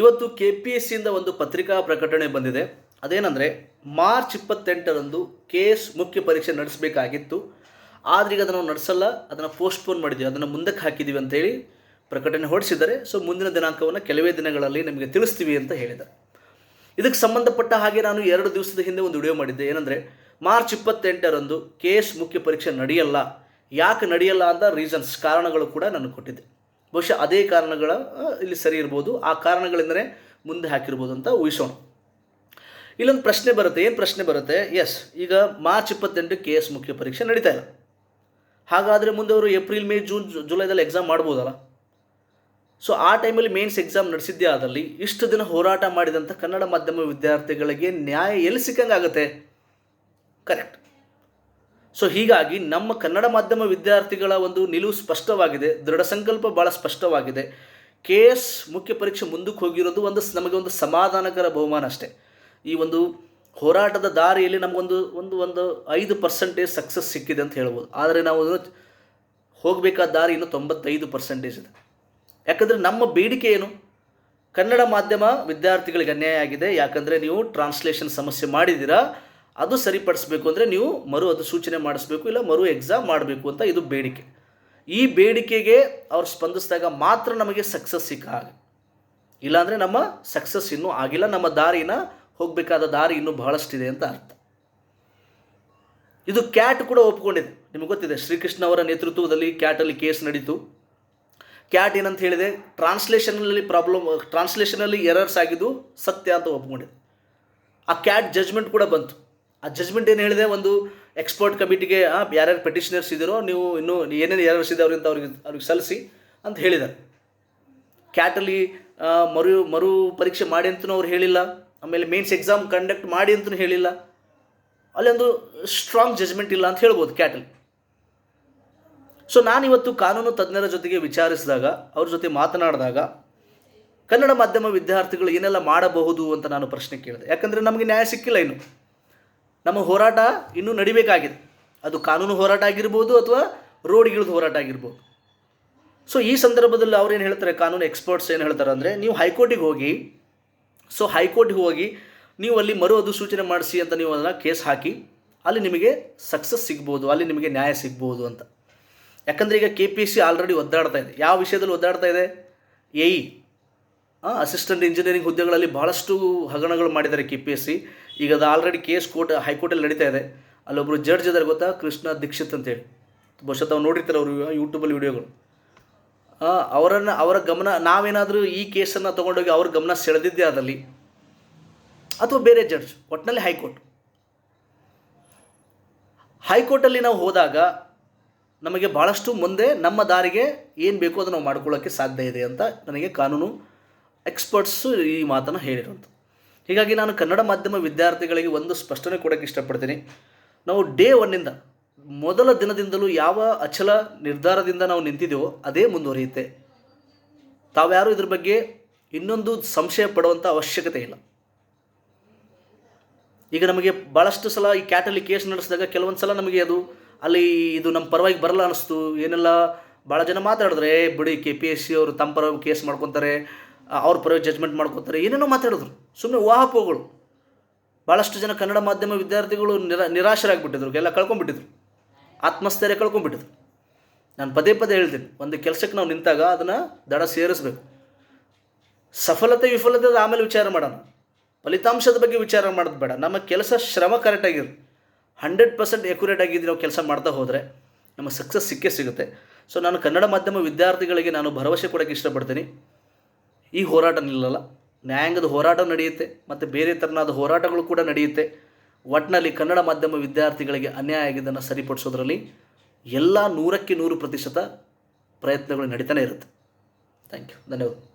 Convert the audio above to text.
ಇವತ್ತು K P S ಸಿಯಿಂದ ಒಂದು ಪತ್ರಿಕಾ ಪ್ರಕಟಣೆ ಬಂದಿದೆ. ಅದೇನೆಂದರೆ, ಮಾರ್ಚ್ ಇಪ್ಪತ್ತೆಂಟರಂದು ಕೇಸ್ ಮುಖ್ಯ ಪರೀಕ್ಷೆ ನಡೆಸಬೇಕಾಗಿತ್ತು. ಆದರೆ ಈಗ ಅದನ್ನು ನಡೆಸಲ್ಲ, ಅದನ್ನು ಪೋಸ್ಟ್ಪೋನ್ ಮಾಡಿದ್ದೀವಿ. ಅದನ್ನು ಮುಂದಕ್ಕೆ ಹಾಕಿದ್ದೀವಿ ಅಂತೇಳಿ ಪ್ರಕಟಣೆ ಹೊರಡಿಸಿದ್ದಾರೆ. ಸೊ, ಮುಂದಿನ ದಿನಾಂಕವನ್ನು ಕೆಲವೇ ದಿನಗಳಲ್ಲಿ ನಿಮಗೆ ತಿಳಿಸ್ತೀವಿ ಅಂತ ಹೇಳಿದ್ದಾರೆ. ಇದಕ್ಕೆ ಸಂಬಂಧಪಟ್ಟ ಹಾಗೆ ನಾನು ಎರಡು ದಿವಸದ ಹಿಂದೆ ಒಂದು ವಿಡಿಯೋ ಮಾಡಿದ್ದೆ. ಏನಂದರೆ, ಮಾರ್ಚ್ ಇಪ್ಪತ್ತೆಂಟರಂದು ಕೇಸ್ ಮುಖ್ಯ ಪರೀಕ್ಷೆ ನಡೆಯಲ್ಲ. ಯಾಕೆ ನಡೆಯಲ್ಲ ಅಂತ ರೀಸನ್ಸ್ ಕಾರಣಗಳು ಕೂಡ ನಾನು ಕೊಟ್ಟಿದ್ದೆ. ಬಹುಶಃ ಅದೇ ಕಾರಣಗಳ ಇಲ್ಲಿ ಸರಿ ಇರ್ಬೋದು. ಆ ಕಾರಣಗಳೆಂದರೆ ಮುಂದೆ ಹಾಕಿರ್ಬೋದು ಅಂತ ಊಹಿಸೋಣ. ಇಲ್ಲೊಂದು ಪ್ರಶ್ನೆ ಬರುತ್ತೆ. ಏನು ಪ್ರಶ್ನೆ ಬರುತ್ತೆ? ಎಸ್ ಈಗ ಮಾರ್ಚ್ ಇಪ್ಪತ್ತೆಂಟು ಕೆ ಎಸ್ ಮುಖ್ಯ ಪರೀಕ್ಷೆ ನಡೀತಾ ಇಲ್ಲ. ಹಾಗಾದರೆ ಮುಂದೆ ಅವರು ಏಪ್ರಿಲ್, ಮೇ, ಜೂನ್ ಜುಲೈದಲ್ಲಿ ಎಕ್ಸಾಮ್ ಮಾಡ್ಬೋದಲ್ಲ? ಸೊ ಆ ಟೈಮಲ್ಲಿ ಮೇನ್ಸ್ ಎಕ್ಸಾಮ್ ನಡೆಸಿದ್ದೇ ಆದಲ್ಲಿ ಇಷ್ಟು ದಿನ ಹೋರಾಟ ಮಾಡಿದಂಥ ಕನ್ನಡ ಮಾಧ್ಯಮ ವಿದ್ಯಾರ್ಥಿಗಳಿಗೆ ನ್ಯಾಯ ಎಲ್ಲಿ ಸಿಕ್ಕಂಗಾಗುತ್ತೆ? ಕರೆಕ್ಟ್ ಸೊ ಹೀಗಾಗಿ ನಮ್ಮ ಕನ್ನಡ ಮಾಧ್ಯಮ ವಿದ್ಯಾರ್ಥಿಗಳ ಒಂದು ನಿಲುವು ಸ್ಪಷ್ಟವಾಗಿದೆ, ದೃಢ ಸಂಕಲ್ಪ ಭಾಳ ಸ್ಪಷ್ಟವಾಗಿದೆ. ಕೆ ಎಸ್ ಮುಖ್ಯ ಪರೀಕ್ಷೆ ಮುಂದಕ್ಕೆ ಹೋಗಿರೋದು ಒಂದು ನಮಗೆ ಒಂದು ಸಮಾಧಾನಕರ ಬಹುಮಾನ ಅಷ್ಟೇ. ಈ ಒಂದು ಹೋರಾಟದ ದಾರಿಯಲ್ಲಿ ನಮಗೊಂದು ಒಂದು ಒಂದು ಐದು ಪರ್ಸೆಂಟೇಜ್ ಸಕ್ಸಸ್ ಸಿಕ್ಕಿದೆ ಅಂತ ಹೇಳ್ಬೋದು. ಆದರೆ ನಾವು ಹೋಗಬೇಕಾದ ದಾರಿ ಇನ್ನೂ ತೊಂಬತ್ತೈದು ಪರ್ಸೆಂಟೇಜ್ ಇದೆ. ಯಾಕಂದರೆ ನಮ್ಮ ಬೇಡಿಕೆ ಏನು? ಕನ್ನಡ ಮಾಧ್ಯಮ ವಿದ್ಯಾರ್ಥಿಗಳಿಗೆ ಅನ್ಯಾಯ ಆಗಿದೆ. ಯಾಕಂದರೆ ನೀವು ಟ್ರಾನ್ಸ್ಲೇಷನ್ ಸಮಸ್ಯೆ ಮಾಡಿದ್ದೀರಾ ಅದು ಸರಿಪಡಿಸಬೇಕು ಅಂದರೆ ನೀವು ಮರು ಅದು ಸೂಚನೆ ಮಾಡಿಸ್ಬೇಕು ಇಲ್ಲ ಮರು ಎಕ್ಸಾಮ್ ಮಾಡಬೇಕು ಅಂತ ಇದು ಬೇಡಿಕೆ. ಈ ಬೇಡಿಕೆಗೆ ಅವ್ರು ಸ್ಪಂದಿಸಿದಾಗ ಮಾತ್ರ ನಮಗೆ ಸಕ್ಸಸ್ ಸಿಕ್ಕ ಹಾಗೆ. ಇಲ್ಲಾಂದರೆ ನಮ್ಮ ಸಕ್ಸಸ್ ಇನ್ನೂ ಆಗಿಲ್ಲ, ನಮ್ಮ ದಾರಿನ ಹೋಗಬೇಕಾದ ದಾರಿ ಇನ್ನೂ ಬಹಳಷ್ಟಿದೆ ಅಂತ ಅರ್ಥ. ಇದು ಕ್ಯಾಟ್ ಕೂಡ ಒಪ್ಕೊಂಡಿದೆ. ನಿಮಗೆ ಗೊತ್ತಿದೆ, ಶ್ರೀಕೃಷ್ಣ ಅವರ ನೇತೃತ್ವದಲ್ಲಿ ಕ್ಯಾಟಲ್ಲಿ ಕೇಸ್ ನಡೀತು. ಕ್ಯಾಟ್ ಏನಂತ ಹೇಳಿದೆ ಟ್ರಾನ್ಸ್ಲೇಷನಲ್ಲಿ ಪ್ರಾಬ್ಲಮ್ ಟ್ರಾನ್ಸ್ಲೇಷನಲ್ಲಿ ಎರರ್ಸ್ ಆಗಿದ್ದು ಸತ್ಯ ಅಂತ ಒಪ್ಕೊಂಡಿದೆ. ಆ ಕ್ಯಾಟ್ ಜಜ್ಮೆಂಟ್ ಕೂಡ ಬಂತು. ಆ ಜಜ್ಮೆಂಟ್ ಏನು ಹೇಳಿದೆ? ಒಂದು ಎಕ್ಸ್ಪರ್ಟ್ ಕಮಿಟಿಗೆ ಯಾರ್ಯಾರು ಪೆಟಿಷನರ್ಸ್ ಇದ್ದೀರೋ, ನೀವು ಇನ್ನೂ ಏನೇನು ಯಾರು ಅವರಿಂದ ಅವ್ರಿಗೆ ಅವ್ರಿಗೆ ಸಲ್ಲಿಸಿ ಅಂತ ಹೇಳಿದ್ದಾರೆ. ಕ್ಯಾಟಲ್ಲಿ ಮರು ಮರು ಪರೀಕ್ಷೆ ಮಾಡಿ ಅಂತಲೂ ಅವ್ರು ಹೇಳಿಲ್ಲ. ಆಮೇಲೆ ಮೇನ್ಸ್ ಎಕ್ಸಾಮ್ ಕಂಡಕ್ಟ್ ಮಾಡಿ ಅಂತಲೂ ಹೇಳಿಲ್ಲ. ಅಲ್ಲಿ ಒಂದು ಸ್ಟ್ರಾಂಗ್ ಜಜ್ಮೆಂಟ್ ಇಲ್ಲ ಅಂತ ಹೇಳ್ಬೋದು ಕ್ಯಾಟಲ್ ಸೊ ನಾನಿವತ್ತು ಕಾನೂನು ತಜ್ಞರ ಜೊತೆಗೆ ವಿಚಾರಿಸಿದಾಗ, ಅವ್ರ ಜೊತೆ ಮಾತನಾಡಿದಾಗ, ಕನ್ನಡ ಮಾಧ್ಯಮ ವಿದ್ಯಾರ್ಥಿಗಳು ಏನೆಲ್ಲ ಮಾಡಬಹುದು ಅಂತ ನಾನು ಪ್ರಶ್ನೆ ಕೇಳಿದೆ. ಯಾಕಂದರೆ ನಮಗೆ ನ್ಯಾಯ ಸಿಕ್ಕಿಲ್ಲ ಇನ್ನು. ನಮ್ಮ ಹೋರಾಟ ಇನ್ನೂ ನಡಿಬೇಕಾಗಿದೆ. ಅದು ಕಾನೂನು ಹೋರಾಟ ಆಗಿರ್ಬೋದು ಅಥವಾ ರೋಡ್ಗಿಳಿದು ಹೋರಾಟ ಆಗಿರ್ಬೋದು. ಸೊ ಈ ಸಂದರ್ಭದಲ್ಲಿ ಅವ್ರು ಏನು ಹೇಳ್ತಾರೆ? ಕಾನೂನು ಎಕ್ಸ್ಪರ್ಟ್ಸ್ ಏನು ಹೇಳ್ತಾರೆ ಅಂದರೆ, ನೀವು ಹೈಕೋರ್ಟಿಗೆ ಹೋಗಿ ಸೊ ಹೈಕೋರ್ಟಿಗೆ ಹೋಗಿ ನೀವು ಅಲ್ಲಿ ಮರು ಅದು ಸೂಚನೆ ಮಾಡಿಸಿ ಅಂತ ನೀವು ಅದನ್ನು ಕೇಸ್ ಹಾಕಿ, ಅಲ್ಲಿ ನಿಮಗೆ ಸಕ್ಸಸ್ ಸಿಗ್ಬೋದು, ಅಲ್ಲಿ ನಿಮಗೆ ನ್ಯಾಯ ಸಿಗ್ಬೋದು ಅಂತ. ಯಾಕಂದರೆ ಈಗ ಕೆ ಪಿ ಸಿ ಆಲ್ರೆಡಿ ಒದ್ದಾಡ್ತಾ ಇದೆ. ಯಾವ ವಿಷಯದಲ್ಲಿ ಒದ್ದಾಡ್ತಾ ಇದೆ? ಎ ಇ ಅಸಿಸ್ಟೆಂಟ್ ಇಂಜಿನಿಯರಿಂಗ್ ಹುದ್ದೆಗಳಲ್ಲಿ ಭಾಳಷ್ಟು ಹಗರಣಗಳು ಮಾಡಿದ್ದಾರೆ ಕೆ ಪಿ ಎಸ್ ಸಿ ಈಗ ಅದು ಆಲ್ರೆಡಿ ಕೇಸ್ ಕೋರ್ಟ್ ಹೈಕೋರ್ಟಲ್ಲಿ ನಡೀತಾ ಇದೆ. ಅಲ್ಲೊಬ್ಬರು ಜಡ್ಜ್ ಇದ್ದಾರೆ ಗೊತ್ತಾ? ಕೃಷ್ಣ ದೀಕ್ಷಿತ್ ಅಂತೇಳಿ. ಬಹುಶಃ ತಾವು ನೋಡಿರ್ತಾರೆ ಅವರು ಯೂಟ್ಯೂಬಲ್ಲಿ ವಿಡಿಯೋಗಳು ಅವರನ್ನು ಅವರ ಗಮನ, ನಾವೇನಾದರೂ ಈ ಕೇಸನ್ನು ತೊಗೊಂಡೋಗಿ ಅವ್ರ ಗಮನ ಸೆಳೆದಿದ್ದೇ ಅದರಲ್ಲಿ? ಅಥವಾ ಬೇರೆ ಜಡ್ಜ್ ಒಟ್ಟಿನಲ್ಲಿ ಹೈಕೋರ್ಟ್ ಹೈಕೋರ್ಟಲ್ಲಿ ನಾವು ಹೋದಾಗ ನಮಗೆ ಭಾಳಷ್ಟು ಮುಂದೆ ನಮ್ಮ ದಾರಿಗೆ ಏನು ಬೇಕೋ ಅದನ್ನು ನಾವು ಮಾಡ್ಕೊಳ್ಳೋಕ್ಕೆ ಸಾಧ್ಯ ಇದೆ ಅಂತ ನನಗೆ ಕಾನೂನು ಎಕ್ಸ್ಪರ್ಟ್ಸು ಈ ಮಾತನ್ನು ಹೇಳಿರೋದು ಹೀಗಾಗಿ ನಾನು ಕನ್ನಡ ಮಾಧ್ಯಮ ವಿದ್ಯಾರ್ಥಿಗಳಿಗೆ ಒಂದು ಸ್ಪಷ್ಟನೆ ಕೊಡೋಕ್ಕೆ ಇಷ್ಟಪಡ್ತೀನಿ. ನಾವು ಡೇ ಒನ್ನಿಂದ ಮೊದಲ ದಿನದಿಂದಲೂ ಯಾವ ಅಚಲ ನಿರ್ಧಾರದಿಂದ ನಾವು ನಿಂತಿದ್ದೇವೋ ಅದೇ ಮುಂದುವರಿಯುತ್ತೆ. ತಾವ್ಯಾರು ಇದ್ರ ಬಗ್ಗೆ ಇನ್ನೊಂದು ಸಂಶಯ ಪಡುವಂಥ ಅವಶ್ಯಕತೆ ಇಲ್ಲ. ಈಗ ನಮಗೆ ಭಾಳಷ್ಟು ಸಲ ಈ ಕ್ಯಾಟಲ್ಲಿ ಕೇಸ್ ನಡೆಸಿದಾಗ ಕೆಲವೊಂದು ಸಲ ನಮಗೆ ಅದು ಅಲ್ಲಿ ಇದು ನಮ್ಮ ಪರವಾಗಿ ಬರಲ್ಲ ಅನ್ನಿಸ್ತು ಏನೆಲ್ಲ ಭಾಳ ಜನ ಮಾತಾಡಿದ್ರೆ "ಏ, ಬಿಡಿ ಕೆ ಪಿ ಎಸ್ ಸಿ ಅವರು ತಮ್ಮ ಪರವಾಗಿ ಕೇಸ್ ಮಾಡ್ಕೊತಾರೆ. ಅವ್ರ ಪರವಾಗಿ ಜಜ್ಮೆಂಟ್ ಮಾಡ್ಕೊತಾರೆ. ಏನೇನೋ ಮಾತಾಡಿದ್ರು. ಸುಮ್ಮನೆ ಊಹಾಪೋಗಳು ಭಾಳಷ್ಟು ಜನ ಕನ್ನಡ ಮಾಧ್ಯಮ ವಿದ್ಯಾರ್ಥಿಗಳು ನಿರಾ, ನಿರಾಶರಾಗಿಬಿಟ್ಟಿದ್ರು. ಎಲ್ಲ ಕಳ್ಕೊಂಡ್ಬಿಟ್ಟಿದ್ರು. ಆತ್ಮಸ್ಥೈರ್ಯ ಕಳ್ಕೊಂಡ್ಬಿಟ್ಟಿದ್ರು. ನಾನು ಪದೇ ಪದೇ ಹೇಳ್ತೀನಿ, ಒಂದು ಕೆಲಸಕ್ಕೆ ನಾವು ನಿಂತಾಗ ಅದನ್ನು ದಡ ಸೇರಿಸ್ಬೇಕು. ಸಫಲತೆ, ವಿಫಲತೆ ಅದು ಆಮೇಲೆ ವಿಚಾರ ಮಾಡೋಣ. ಫಲಿತಾಂಶದ ಬಗ್ಗೆ ವಿಚಾರ ಮಾಡೋದು ಬೇಡ. ನಮ್ಮ ಕೆಲಸ ಶ್ರಮ ಕರೆಕ್ಟಾಗಿರು ಹಂಡ್ರೆಡ್ ಪರ್ಸೆಂಟ್ ಎಕ್ಯುರೇಟ್ ಆಗಿದ್ದು ನಾವು ಕೆಲಸ ಮಾಡ್ತಾ ಹೋದರೆ ನಮ್ಮ ಸಕ್ಸಸ್ ಸಿಕ್ಕೇ ಸಿಗುತ್ತೆ. ಸೊ ನಾನು ಕನ್ನಡ ಮಾಧ್ಯಮ ವಿದ್ಯಾರ್ಥಿಗಳಿಗೆ ನಾನು ಭರವಸೆ ಕೊಡೋಕ್ಕೆ ಇಷ್ಟಪಡ್ತೀನಿ. ಈ ಹೋರಾಟ ನಿಲ್ಲಲ್ಲ ನ್ಯಾಯಾಂಗದ ಹೋರಾಟ ನಡೆಯುತ್ತೆ, ಮತ್ತು ಬೇರೆ ಥರನಾದ ಹೋರಾಟಗಳು ಕೂಡ ನಡೆಯುತ್ತೆ. ಒಟ್ಟಿನಲ್ಲಿ ಕನ್ನಡ ಮಾಧ್ಯಮ ವಿದ್ಯಾರ್ಥಿಗಳಿಗೆ ಅನ್ಯಾಯ ಆಗಿದ್ದನ್ನು ಸರಿಪಡಿಸೋದ್ರಲ್ಲಿ ಎಲ್ಲ ನೂರಕ್ಕೆ ನೂರು ಪ್ರತಿಶತ ಪ್ರಯತ್ನಗಳು ನಡೀತಾನೆ ಇರುತ್ತೆ. ಥ್ಯಾಂಕ್ ಯು ಧನ್ಯವಾದ.